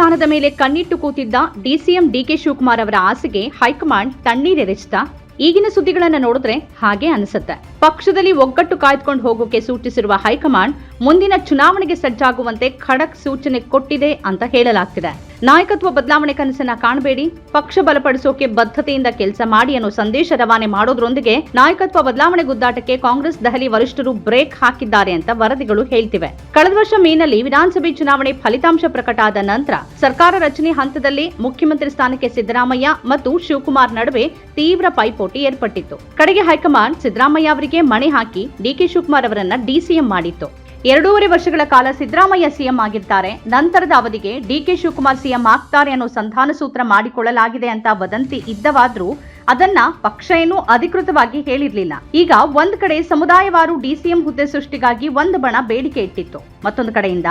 ಸ್ಥಾನದ ಮೇಲೆ ಕಣ್ಣಿಟ್ಟು ಕೂತಿದ್ದ ಡಿಸಿಎಂ ಡಿಕೆ ಶಿವಕುಮಾರ್ ಅವರ ಆಸೆಗೆ ಹೈಕಮಾಂಡ್ ತಣ್ಣೀರೆರೆಚಿತ ಈಗಿನ ಸುದ್ದಿಗಳನ್ನ ನೋಡಿದ್ರೆ ಹಾಗೆ ಅನಿಸುತ್ತೆ. ಪಕ್ಷದಲ್ಲಿ ಒಗ್ಗಟ್ಟು ಕಾಯ್ದುಕೊಂಡು ಹೋಗೋಕೆ ಸೂಚಿಸಿರುವ ಹೈಕಮಾಂಡ್ ಮುಂದಿನ ಚುನಾವಣೆಗೆ ಸಜ್ಜಾಗುವಂತೆ ಖಡಕ್ ಸೂಚನೆ ಕೊಟ್ಟಿದೆ ಅಂತ ಹೇಳಲಾಗ್ತಿದೆ. ನಾಯಕತ್ವ ಬದಲಾವಣೆ ಕನಸನ್ನ ಕಾಣಬೇಡಿ, ಪಕ್ಷ ಬಲಪಡಿಸೋಕೆ ಬದ್ಧತೆಯಿಂದ ಕೆಲಸ ಮಾಡಿ ಅನ್ನೋ ಸಂದೇಶ ರವಾನೆ ಮಾಡೋದ್ರೊಂದಿಗೆ ನಾಯಕತ್ವ ಬದಲಾವಣೆ ಗುದ್ದಾಟಕ್ಕೆ ಕಾಂಗ್ರೆಸ್ ದೆಹಲಿ ವರಿಷ್ಠರು ಬ್ರೇಕ್ ಹಾಕಿದ್ದಾರೆ ಅಂತ ವರದಿಗಳು ಹೇಳ್ತಿವೆ. ಕಳೆದ ವರ್ಷ ಮೇನಲ್ಲಿ ವಿಧಾನಸಭೆ ಚುನಾವಣೆ ಫಲಿತಾಂಶ ಪ್ರಕಟ ಆದ ನಂತರ ಸರ್ಕಾರ ರಚನೆ ಹಂತದಲ್ಲಿ ಮುಖ್ಯಮಂತ್ರಿ ಸ್ಥಾನಕ್ಕೆ ಸಿದ್ದರಾಮಯ್ಯ ಮತ್ತು ಶಿವಕುಮಾರ್ ನಡುವೆ ತೀವ್ರ ಪೈಪೋಟಿ ಏರ್ಪಟ್ಟಿತ್ತು. ಕಡೆಗೆ ಹೈಕಮಾಂಡ್ ಸಿದ್ದರಾಮಯ್ಯ ಅವರಿಗೆ ಮಣೆ ಹಾಕಿ ಡಿ ಕೆ ಶಿವಕುಮಾರ್ ಅವರನ್ನ ಡಿಸಿಎಂ ಮಾಡಿತ್ತು. ಎರಡೂವರೆ ವರ್ಷಗಳ ಕಾಲ ಸಿದ್ದರಾಮಯ್ಯ ಸಿಎಂ ಆಗಿದ್ದಾರೆ. ನಂತರದ ಅವಧಿಗೆ ಡಿಕೆ ಶಿವಕುಮಾರ್ ಸಿಎಂ ಆಗ್ತಾರೆ ಅನ್ನೋ ಸಂಧಾನ ಸೂತ್ರ ಮಾಡಿಕೊಳ್ಳಲಾಗಿದೆ ಅಂತ ವದಂತಿ ಇದ್ದವಾದ್ರೂ ಅದನ್ನ ಪಕ್ಷ ಏನೂ ಅಧಿಕೃತವಾಗಿ ಹೇಳಿರ್ಲಿಲ್ಲ. ಈಗ ಒಂದು ಕಡೆ ಸಮುದಾಯವಾರು ಡಿಸಿಎಂ ಹುದ್ದೆ ಸೃಷ್ಟಿಗಾಗಿ ಒಂದು ಬಣ ಬೇಡಿಕೆ ಇಟ್ಟಿತ್ತು. ಮತ್ತೊಂದು ಕಡೆಯಿಂದ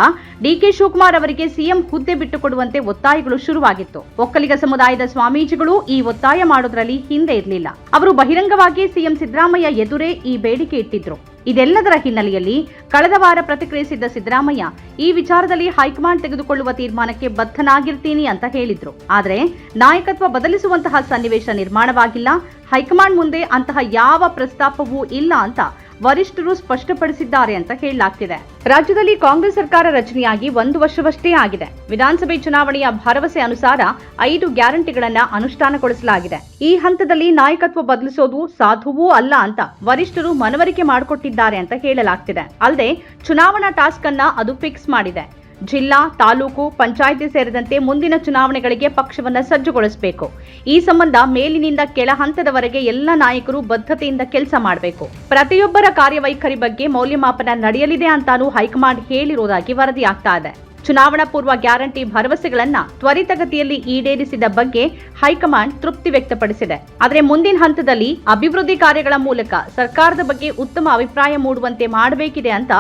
ಡಿಕೆ ಶಿವಕುಮಾರ್ ಅವರಿಗೆ ಸಿಎಂ ಹುದ್ದೆ ಬಿಟ್ಟುಕೊಡುವಂತೆ ಒತ್ತಾಯಗಳು ಶುರುವಾಗಿತ್ತು. ಒಕ್ಕಲಿಗ ಸಮುದಾಯದ ಸ್ವಾಮೀಜಿಗಳು ಈ ಒತ್ತಾಯ ಮಾಡೋದ್ರಲ್ಲಿ ಹಿಂದೆ ಇರಲಿಲ್ಲ. ಅವರು ಬಹಿರಂಗವಾಗಿ ಸಿಎಂ ಸಿದ್ದರಾಮಯ್ಯ ಎದುರೇ ಈ ಬೇಡಿಕೆ ಇಟ್ಟಿದ್ರು. ಇದೆಲ್ಲದರ ಹಿನ್ನೆಲೆಯಲ್ಲಿ ಕಳೆದ ವಾರ ಪ್ರತಿಕ್ರಿಯಿಸಿದ್ದ ಸಿದ್ದರಾಮಯ್ಯ, ಈ ವಿಚಾರದಲ್ಲಿ ಹೈಕಮಾಂಡ್ ತೆಗೆದುಕೊಳ್ಳುವ ತೀರ್ಮಾನಕ್ಕೆ ಬದ್ಧನಾಗಿರ್ತೀನಿ ಅಂತ ಹೇಳಿದ್ರು. ಆದರೆ ನಾಯಕತ್ವ ಬದಲಿಸುವಂತಹ ಸನ್ನಿವೇಶ ನಿರ್ಮಾಣವಾಗಿಲ್ಲ. ಹೈಕಮಾಂಡ್ ಮುಂದೆ ಅಂತಹ ಯಾವ ಪ್ರಸ್ತಾಪವೂ ಇಲ್ಲ ಅಂತ ವರಿಷ್ಠರು ಸ್ಪಷ್ಟಪಡಿಸಿದ್ದಾರೆ ಅಂತ ಹೇಳಲಾಗ್ತಿದೆ ರಾಜ್ಯದಲ್ಲಿ ಕಾಂಗ್ರೆಸ್ ಸರ್ಕಾರ ರಚನೆಯಾಗಿ ಒಂದು ವರ್ಷವಷ್ಟೇ ಆಗಿದೆ. ವಿಧಾನಸಭೆ ಚುನಾವಣೆಯ ಭರವಸೆ ಅನುಸಾರ ಐದು ಗ್ಯಾರಂಟಿಗಳನ್ನ ಅನುಷ್ಠಾನಗೊಳಿಸಲಾಗಿದೆ. ಈ ಹಂತದಲ್ಲಿ ನಾಯಕತ್ವ ಬದಲಿಸೋದು ಸಾಧುವೂ ಅಲ್ಲ ಅಂತ ವರಿಷ್ಠರು ಮನವರಿಕೆ ಮಾಡಿಕೊಟ್ಟಿದ್ದಾರೆ ಅಂತ ಹೇಳಲಾಗ್ತಿದೆ ಅಲ್ಲದೆ, ಚುನಾವಣಾ ಟಾಸ್ಕ್ ಅನ್ನ ಅದು ಫಿಕ್ಸ್ ಮಾಡಿದೆ. ಜಿಲ್ಲಾ, ತಾಲೂಕು, ಪಂಚಾಯಿತಿ ಸೇರಿದಂತೆ ಮುಂದಿನ ಚುನಾವಣೆಗಳಿಗೆ ಪಕ್ಷವನ್ನು ಸಜ್ಜುಗೊಳಿಸಬೇಕು. ಈ ಸಂಬಂಧ ಮೇಲಿನಿಂದ ಕೆಳ ಹಂತದವರೆಗೆ ಎಲ್ಲ ನಾಯಕರು ಬದ್ಧತೆಯಿಂದ ಕೆಲಸ ಮಾಡಬೇಕು. ಪ್ರತಿಯೊಬ್ಬರ ಕಾರ್ಯವೈಖರಿ ಬಗ್ಗೆ ಮೌಲ್ಯಮಾಪನ ನಡೆಯಲಿದೆ ಅಂತಾನೂ ಹೈಕಮಾಂಡ್ ಹೇಳಿರುವುದಾಗಿ ವರದಿಯಾಗ್ತಾ ಇದೆ. ಚುನಾವಣಾ ಪೂರ್ವ ಗ್ಯಾರಂಟಿ ಭರವಸೆಗಳನ್ನ ತ್ವರಿತಗತಿಯಲ್ಲಿ ಈಡೇರಿಸಿದ ಬಗ್ಗೆ ಹೈಕಮಾಂಡ್ ತೃಪ್ತಿ ವ್ಯಕ್ತಪಡಿಸಿದೆ. ಆದರೆ ಮುಂದಿನ ಹಂತದಲ್ಲಿ ಅಭಿವೃದ್ಧಿ ಕಾರ್ಯಗಳ ಮೂಲಕ ಸರ್ಕಾರದ ಬಗ್ಗೆ ಉತ್ತಮ ಅಭಿಪ್ರಾಯ ಮೂಡುವಂತೆ ಮಾಡಬೇಕಿದೆ ಅಂತ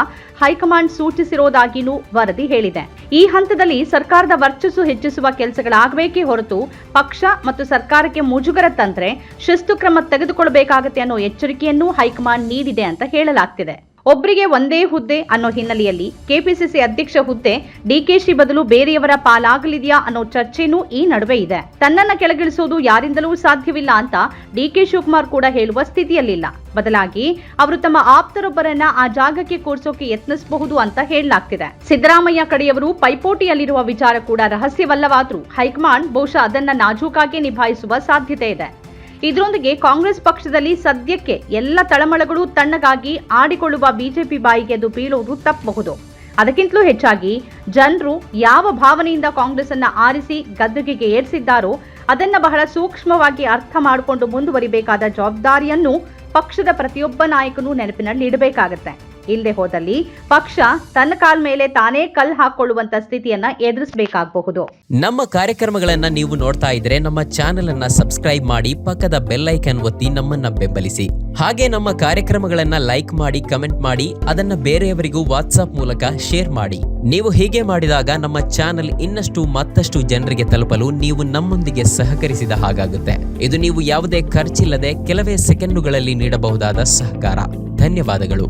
ಹೈಕಮಾಂಡ್ ಸೂಚಿಸಿರುವುದಾಗಿಯೂ ವರದಿ ಹೇಳಿದೆ. ಈ ಹಂತದಲ್ಲಿ ಸರ್ಕಾರದ ವರ್ಚಸ್ಸು ಹೆಚ್ಚಿಸುವ ಕೆಲಸಗಳಾಗಬೇಕೇ ಹೊರತು ಪಕ್ಷ ಮತ್ತು ಸರ್ಕಾರಕ್ಕೆ ಮುಜುಗರ ತಂದ್ರೆ ಶಿಸ್ತು ಕ್ರಮ ತೆಗೆದುಕೊಳ್ಳಬೇಕಾಗುತ್ತೆ ಅನ್ನೋ ಎಚ್ಚರಿಕೆಯನ್ನೂ ಹೈಕಮಾಂಡ್ ನೀಡಿದೆ ಅಂತ ಹೇಳಲಾಗ್ತಿದೆ. ಒಬ್ಬರಿಗೆ ಒಂದೇ ಹುದ್ದೆ ಅನ್ನೋ ಹಿನ್ನೆಲೆಯಲ್ಲಿ ಕೆಪಿಸಿಸಿ ಅಧ್ಯಕ್ಷ ಹುದ್ದೆ ಡಿಕೆಶಿ ಬದಲು ಬೇರೆಯವರ ಪಾಲಾಗಲಿದೆಯಾ ಅನ್ನೋ ಚರ್ಚೆನೂ ಈ ನಡುವೆ ಇದೆ. ತನ್ನನ್ನ ಕೆಳಗಿಳಿಸೋದು ಯಾರಿಂದಲೂ ಸಾಧ್ಯವಿಲ್ಲ ಅಂತ ಡಿಕೆ ಶಿವಕುಮಾರ್ ಕೂಡ ಹೇಳುವ ಸ್ಥಿತಿಯಲ್ಲಿಲ್ಲ. ಬದಲಾಗಿ ಅವರು ತಮ್ಮ ಆಪ್ತರೊಬ್ಬರನ್ನ ಆ ಜಾಗಕ್ಕೆ ಕೂರಿಸೋಕೆ ಯತ್ನಿಸಬಹುದು ಅಂತ ಹೇಳಲಾಗ್ತಿದೆ. ಸಿದ್ದರಾಮಯ್ಯ ಕಡೆಯವರು ಪೈಪೋಟಿಯಲ್ಲಿರುವ ವಿಚಾರ ಕೂಡ ರಹಸ್ಯವಲ್ಲವಾದರೂ ಹೈಕಮಾಂಡ್ ಬಹುಶಃ ಅದನ್ನ ನಾಜೂಕಾಗಿ ನಿಭಾಯಿಸುವ ಸಾಧ್ಯತೆ ಇದೆ. ಇದರೊಂದಿಗೆ ಕಾಂಗ್ರೆಸ್ ಪಕ್ಷದಲ್ಲಿ ಸದ್ಯಕ್ಕೆ ಎಲ್ಲ ತಳಮಳಗಳು ತಣ್ಣಗಾಗಿ ಆಡಿಕೊಳ್ಳುವ ಬಿಜೆಪಿ ಬಾಯಿಗೆ ಅದು ಬೀಳುವುದು ತಪ್ಪಬಹುದು. ಅದಕ್ಕಿಂತಲೂ ಹೆಚ್ಚಾಗಿ ಜನರು ಯಾವ ಭಾವನೆಯಿಂದ ಕಾಂಗ್ರೆಸ್ ಅನ್ನ ಆರಿಸಿ ಗದ್ದುಗೆಗೆ ಏರಿಸಿದ್ದಾರೋ ಅದನ್ನ ಬಹಳ ಸೂಕ್ಷ್ಮವಾಗಿ ಅರ್ಥ ಮಾಡಿಕೊಂಡು ಮುಂದುವರಿಬೇಕಾದ ಜವಾಬ್ದಾರಿಯನ್ನು ಪಕ್ಷದ ಪ್ರತಿಯೊಬ್ಬ ನಾಯಕನೂ ನೆನಪಿನಲ್ಲಿ ಇಡಬೇಕಾಗತ್ತೆ. ಇಲ್ಲದೆ ಹೋದಲ್ಲಿ ಪಕ್ಷ ತನ್ನ ಕಾಲ್ ಮೇಲೆ ತಾನೇ ಕಲ್ ಹಾಕೊಳ್ಳುವಂತ ಸ್ಥಿತಿಯನ್ನ ಎದುರಿಸಬೇಕಾಗಬಹುದು. ನಮ್ಮ ಕಾರ್ಯಕ್ರಮಗಳನ್ನ ನೀವು ನೋಡ್ತಾ ಇದ್ರೆ ನಮ್ಮ ಚಾನೆಲ್ ಅನ್ನ ಸಬ್ಸ್ಕ್ರೈಬ್ ಮಾಡಿ ಪಕ್ಕದ ಬೆಲ್ ಐಕನ್ ಒತ್ತಿ ನಮ್ಮನ್ನ ಬೆಂಬಲಿಸಿ. ಹಾಗೆ ನಮ್ಮ ಕಾರ್ಯಕ್ರಮಗಳನ್ನ ಲೈಕ್ ಮಾಡಿ ಕಮೆಂಟ್ ಮಾಡಿ, ಅದನ್ನ ಬೇರೆಯವರಿಗೂ ವಾಟ್ಸ್ಆಪ್ ಮೂಲಕ ಶೇರ್ ಮಾಡಿ. ನೀವು ಹೀಗೆ ಮಾಡಿದಾಗ ನಮ್ಮ ಚಾನೆಲ್ ಇನ್ನಷ್ಟು ಮತ್ತಷ್ಟು ಜನರಿಗೆ ತಲುಪಲು ನೀವು ನಮ್ಮೊಂದಿಗೆ ಸಹಕರಿಸಿದ ಹಾಗಾಗುತ್ತೆ. ಇದು ನೀವು ಯಾವುದೇ ಖರ್ಚಿಲ್ಲದೆ ಕೆಲವೇ ಸೆಕೆಂಡುಗಳಲ್ಲಿ ನೀಡಬಹುದಾದ ಸಹಕಾರ. ಧನ್ಯವಾದಗಳು.